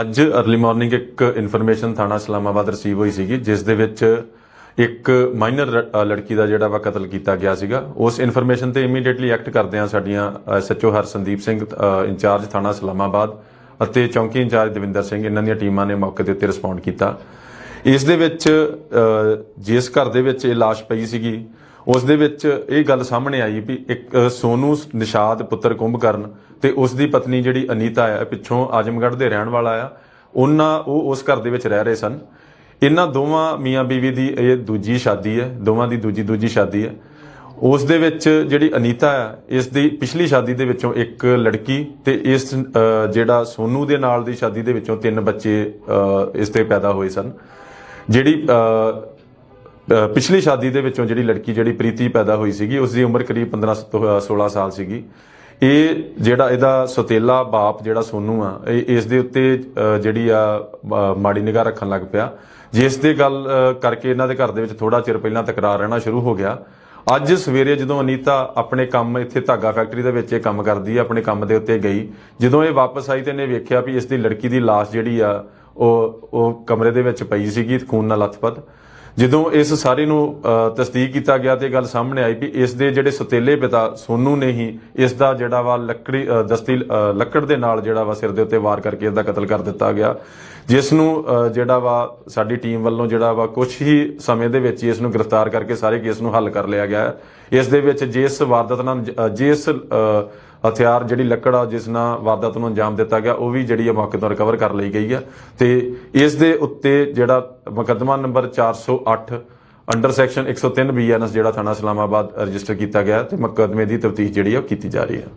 ਅੱਜ early morning ਇੱਕ information ਥਾਣਾ ਇਸਲਾਮਾਬਾਦ ਰਿਸੀਵ ਹੋਈ ਸੀਗੀ, ਜਿਸ ਦੇ ਵਿੱਚ ਇੱਕ ਮਾਈਨਰ ਲੜਕੀ ਦਾ ਜਿਹੜਾ ਵਾ ਕਤਲ ਕੀਤਾ ਗਿਆ ਸੀਗਾ। ਉਸ ਇਨਫੋਰਮੇਸ਼ਨ ਤੇ ਇਮੀਡੀਏਟਲੀ ਐਕਟ ਕਰਦੇ ਆ ਸਾਡੀਆਂ ਐਸਐਚਓ ਹਰਸੰਦੀਪ ਸਿੰਘ ਇੰਚਾਰਜ ਥਾਣਾ ਇਸਲਾਮਾਬਾਦ ਅਤੇ ਚੌਂਕੀ ਇੰਚਾਰਜ ਦਵਿੰਦਰ ਸਿੰਘ, ਇਹਨਾਂ ਦੀਆਂ ਟੀਮਾਂ ਨੇ ਮੌਕੇ ਦੇ ਉੱਤੇ ਰਿਸਪੌਂਡ ਕੀਤਾ। ਇਸ ਦੇ ਵਿੱਚ ਜਿਸ ਘਰ ਦੇ ਵਿੱਚ ਇਹ ਲਾਸ਼ ਪਈ ਸੀਗੀ ਉਸ ਦੇ ਵਿੱਚ ਇਹ ਗੱਲ ਸਾਹਮਣੇ ਆਈ ਵੀ ਇੱਕ ਅ, ਸੋਨੂ ਨਿਸ਼ਾਦ ਪੁੱਤਰ ਕੁੰਭਕਰਨ ਤੇ ਉਸ ਦੀ ਪਤਨੀ ਜਿਹੜੀ ਅਨੀਤਾ ਹੈ ਪਿੱਛੋਂ ਆਜਮਗੜ੍ਹ ਦੇ ਰਹਿਣ ਵਾਲਾ ਆ। ਉਹਨਾਂ ਉਹ ਉਸ ਘਰ ਦੇ ਵਿੱਚ ਰਹਿ ਰਹੇ ਸਨ। ਇਹਨਾਂ ਦੋਵਾਂ ਮੀਆਂ ਬੀਵੀ ਦੀ ਇਹ ਦੂਜੀ ਸ਼ਾਦੀ ਹੈ ਦੋਵਾਂ ਦੀ ਦੂਜੀ ਦੂਜੀ ਸ਼ਾਦੀ ਹੈ। ਉਸ ਦੇ ਵਿੱਚ ਜਿਹੜੀ ਅਨੀਤਾ ਹੈ ਇਸ ਦੀ ਪਿਛਲੀ ਸ਼ਾਦੀ ਦੇ ਵਿੱਚੋਂ ਇੱਕ ਲੜਕੀ ਤੇ ਇਸ ਜਿਹੜਾ ਸੋਨੂ ਦੇ ਨਾਲ ਦੀ ਸ਼ਾਦੀ ਦੇ ਵਿੱਚੋਂ ਤਿੰਨ ਬੱਚੇ ਇਸ ਤੇ ਪੈਦਾ ਹੋਏ ਸਨ। ਜਿਹੜੀ ਪਿਛਲੀ ਸ਼ਾਦੀ ਦੇ ਵਿੱਚੋਂ ਜਿਹੜੀ ਲੜਕੀ ਜਿਹੜੀ ਪ੍ਰੀਤੀ ਪੈਦਾ ਹੋਈ ਸੀਗੀ, ਉਸ ਦੀ ਉਮਰ ਕਰੀਬ 15 ਤੋਂ 16 ਸਾਲ ਸੀਗੀ। ਇਹ ਜਿਹੜਾ ਇਹਦਾ ਸੋਤੇਲਾ ਬਾਪ ਜਿਹੜਾ ਸੋਨੂ ਆ, ਇਹ ਇਸ ਦੇ ਉੱਤੇ ਜਿਹੜੀ ਆ ਮਾੜੀ ਨਿਗਾਹ ਰੱਖਣ ਲੱਗ ਪਿਆ। ਜਿਸ ਦੇ ਗੱਲ ਕਰਕੇ ਇਹਨਾਂ ਦੇ ਘਰ ਦੇ ਵਿੱਚ ਥੋੜਾ ਚਿਰ ਪਹਿਲਾਂ ਤਕਰਾਰ ਰਹਿਣਾ ਸ਼ੁਰੂ ਹੋ ਗਿਆ। ਅੱਜ ਸਵੇਰੇ ਜਦੋਂ ਅਨੀਤਾ ਆਪਣੇ ਕੰਮ ਇੱਥੇ ਧਾਗਾ ਫੈਕਟਰੀ ਦੇ ਵਿੱਚ ਇਹ ਕੰਮ ਕਰਦੀ ਹੈ ਆਪਣੇ ਕੰਮ ਦੇ ਉੱਤੇ ਗਈ, ਜਦੋਂ ਇਹ ਵਾਪਸ ਆਈ ਤੇ ਇਹਨੇ ਵੇਖਿਆ ਵੀ ਇਸ ਦੀ ਲੜਕੀ ਦੀ ਲਾਸ਼ ਜਿਹੜੀ ਆ ਉਹ ਉਹ ਕਮਰੇ ਦੇ ਵਿੱਚ ਪਈ ਸੀਗੀ ਖੂਨ ਨਾਲ ਲੱਥਪੱਥ। ਜਦੋਂ ਇਸ ਸਾਰੇ ਨੂੰ ਅ, ਤਸਦੀਕ ਕੀਤਾ ਗਿਆ ਤੇ ਗੱਲ ਸਾਹਮਣੇ ਆਈ ਵੀ ਇਸ ਦੇ ਜਿਹੜੇ ਸਤੇਲੇ ਪਿਤਾ ਸੋਨੂ ਨੇ ਹੀ ਇਸ ਦਾ ਜਿਹੜਾ ਵਾ ਲੱਕੜੀ ਦਸਤੀ ਲੱਕੜ ਦੇ ਨਾਲ ਜਿਹੜਾ ਵਾ ਸਿਰ ਦੇ ਉੱਤੇ ਵਾਰ ਕਰਕੇ ਇਸ ਦਾ ਕਤਲ ਕਰ ਦਿੱਤਾ ਗਿਆ। ਜਿਸ ਨੂੰ ਜਿਹੜਾ ਵਾ ਸਾਡੀ ਟੀਮ ਵੱਲੋਂ ਜਿਹੜਾ ਵਾ ਕੁਝ ਹੀ ਸਮੇਂ ਦੇ ਵਿੱਚ ਹੀ ਇਸ ਨੂੰ ਗ੍ਰਿਫਤਾਰ ਕਰਕੇ ਸਾਰੇ ਕੇਸ ਨੂੰ ਹੱਲ ਕਰ ਲਿਆ ਗਿਆ ਹੈ। ਇਸ ਦੇ ਵਿੱਚ ਜਿਸ ਵਾਰਦਾਤ ਨਾਲ ਜਿਸ ਹਥਿਆਰ ਜਿਹੜੀ ਲੱਕੜ ਆ, ਜਿਸ ਨਾਲ ਵਾਰਦਾਤ ਨੂੰ ਅੰਜਾਮ ਦਿੱਤਾ ਗਿਆ, ਉਹ ਵੀ ਜਿਹੜੀ ਆ ਮੌਕੇ ਤੋਂ ਰਿਕਵਰ ਕਰ ਲਈ ਗਈ ਆ ਤੇ ਇਸ ਦੇ ਉੱਤੇ ਜਿਹੜਾ ਮੁਕੱਦਮਾ ਨੰਬਰ 408 ਅੰਡਰ ਸੈਕਸ਼ਨ 103 ਬੀਐਨਐਸ ਜਿਹੜਾ ਥਾਣਾ ਇਸਲਾਮਾਬਾਦ ਰਜਿਸਟਰ ਕੀਤਾ ਗਿਆ ਤੇ ਮੁਕੱਦਮੇ ਦੀ ਤਫਤੀਸ਼ ਜਿਹੜੀ ਆ ਉਹ ਕੀਤੀ ਜਾ ਰਹੀ ਹੈ